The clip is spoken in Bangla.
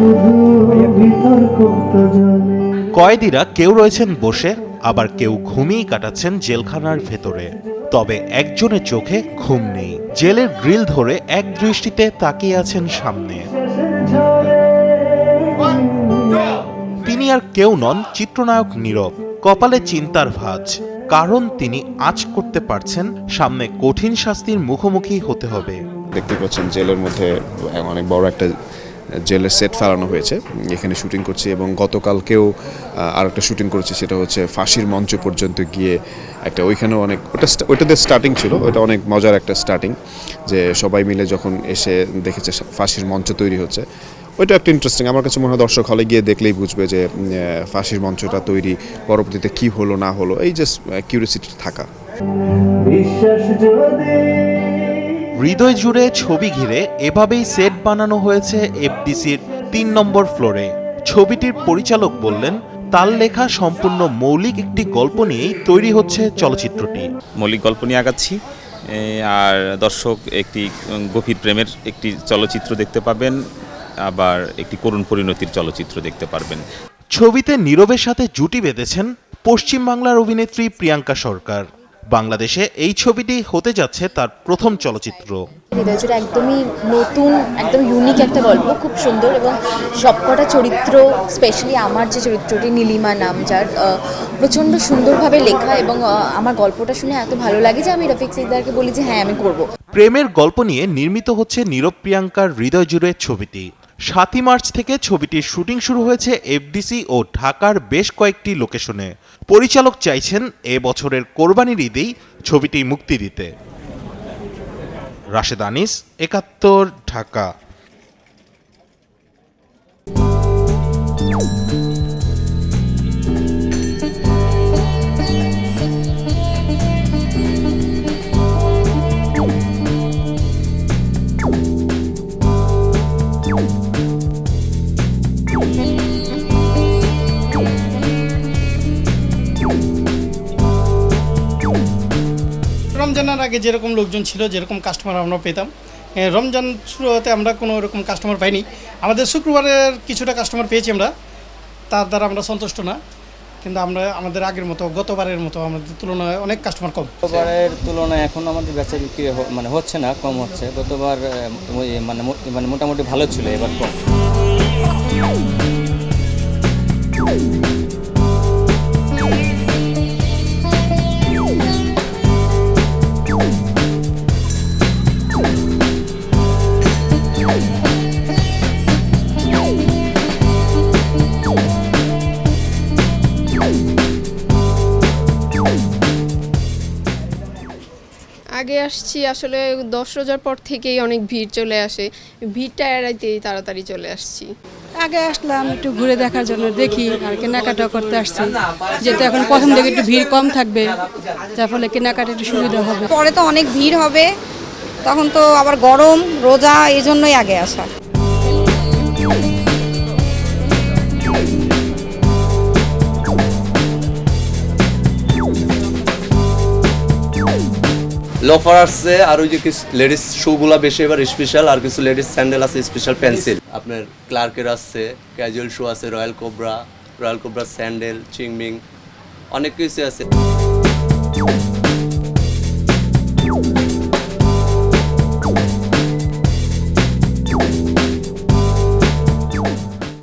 শুধু বিতর্ক তো কয়েদিরা কেউ রয়েছেন বসে আবার কেউ ঘুমিয়ে কাটাচ্ছেন জেলখানার ভেতরে। তবে একজনের চোখে ঘুম নেই। জেলের গ্রিল ধরে এক দৃষ্টিতে তাকিয়ে আছেন সামনে। তিনি আর কেউ নন চিত্রনায়ক নীরব। কপালে চিন্তার ভাঁজ। কারণ তিনি আজ করতে পারছেন সামনে কঠিন শাস্তির মুখোমুখি হতে হবে। দেখতে পাচ্ছেন জেলের মধ্যে অনেক বড় একটা জেলের সেট ফেলানো হয়েছে। এখানে শুটিং করছি এবং গতকালকেও আর একটা শুটিং করেছি, সেটা হচ্ছে ফাঁসির মঞ্চ পর্যন্ত গিয়ে একটা ওইখানেও অনেক, ওটা ওইটাতে স্টার্টিং ছিল, ওটা অনেক মজার একটা স্টার্টিং যে সবাই মিলে যখন এসে দেখেছে ফাঁসির মঞ্চ তৈরি হচ্ছে। ওইটা একটা ইন্টারেস্টিং আমার কাছে মনে হয় দর্শক হলে গিয়ে দেখলেই বুঝবে যে ফাঁসির মঞ্চটা তৈরি পরবর্তীতে কি হলো, না হলো, এই যে কিউরিয়াসিটি থাকা। বিশ্বাস যদি হৃদয় জুড়ে ছবি ঘিরে এভাবেই সেট বানানো হয়েছে এফডিসির তিন নম্বর ফ্লোরে। ছবিটির পরিচালক বললেন তার লেখা সম্পূর্ণ মৌলিক একটি গল্প নিয়েই তৈরি হচ্ছে চলচ্চিত্রটি। মৌলিক গল্প নিয়ে আগাচ্ছি। আর দর্শক একটি গভীর প্রেমের একটি চলচ্চিত্র দেখতে পাবেন আবার একটি করুণ পরিণতির চলচ্চিত্র দেখতে পারবেন। ছবিতে নীরবের সাথে জুটি বেঁধেছেন পশ্চিমবাংলার অভিনেত্রী প্রিয়াঙ্কা সরকার। বাংলাদেশে এই ছবিটি হতে যাচ্ছে তার প্রথম চলচ্চিত্র। হৃদয়জুড়ে একদমই নতুন একদম ইউনিক একটা গল্প খুব সুন্দর এবং সবকটা চরিত্র স্পেশালি আমার যে চরিত্রটি নীলিমা নাম যার প্রচণ্ড সুন্দরভাবে লেখা এবং আমার গল্পটা শুনে এত ভালো লাগে যে আমি রফিক সিকদারকে বলি যে হ্যাঁ আমি করব। প্রেমের গল্প নিয়ে নির্মিত হচ্ছে নীরব প্রিয়াঙ্কার হৃদয় জুড়ে ছবিটি। সাতই মার্চ থেকে ছবিটির শুটিং শুরু হয়েছে এফডিসি ও ঢাকার বেশ কয়েকটি লোকেশনে। পরিচালক চাইছেন এ বছরের কোরবানির ঈদেই ছবিটি মুক্তি দিতে। রাশেদ আনিস, একাত্তর, ঢাকা। রমজানের আগে যেরকম লোকজন ছিল, যেরকম কাস্টমার আমরা পেতাম। রমজান শুরু হতে আমরা কোনো এরকম কাস্টমার পাইনি। আমাদের শুক্রবারের কিছুটা কাস্টমার পেয়েছি আমরা। তার দ্বারা আমরা সন্তুষ্ট না। কিন্তু আমরা, আমাদের আগের মতো, গতবারের মতো আমাদের তুলনায় অনেক কাস্টমার কম। গতবারের তুলনায় এখন আমাদের বেচা বিক্রি মানে হচ্ছে না, কম হচ্ছে। গতবার মানে মানে মোটামুটি ভালো ছিল, এবার কম। আগে আসছি আসলে দশ রোজার পর থেকেই অনেক ভিড় চলে আসে। ভিড়টা এড়াইতেই তাড়াতাড়ি চলে আসছি। আগে আসলাম একটু ঘুরে দেখার জন্য দেখি আর কেনাকাটা করতে আসছি। যেহেতু এখন প্রথম দিকে একটু ভিড় কম থাকবে যার ফলে কেনাকাটা একটু সুবিধা হবে। পরে তো অনেক ভিড় হবে তখন তো আবার গরম রোজা এই জন্যই আগে আসা। লোফার আসছে আর ওই যে কিছু লেডিস শুগুলো বেশি এবার স্পেশাল আর কিছু লেডিস স্যান্ডেল আছে স্পেশাল পেন্সিল আপনার ক্লার্কের আসছে ক্যাজুয়াল শু আছে Royal Cobra Royal Cobra sandal চিংমিং অনেক কিছু আছে।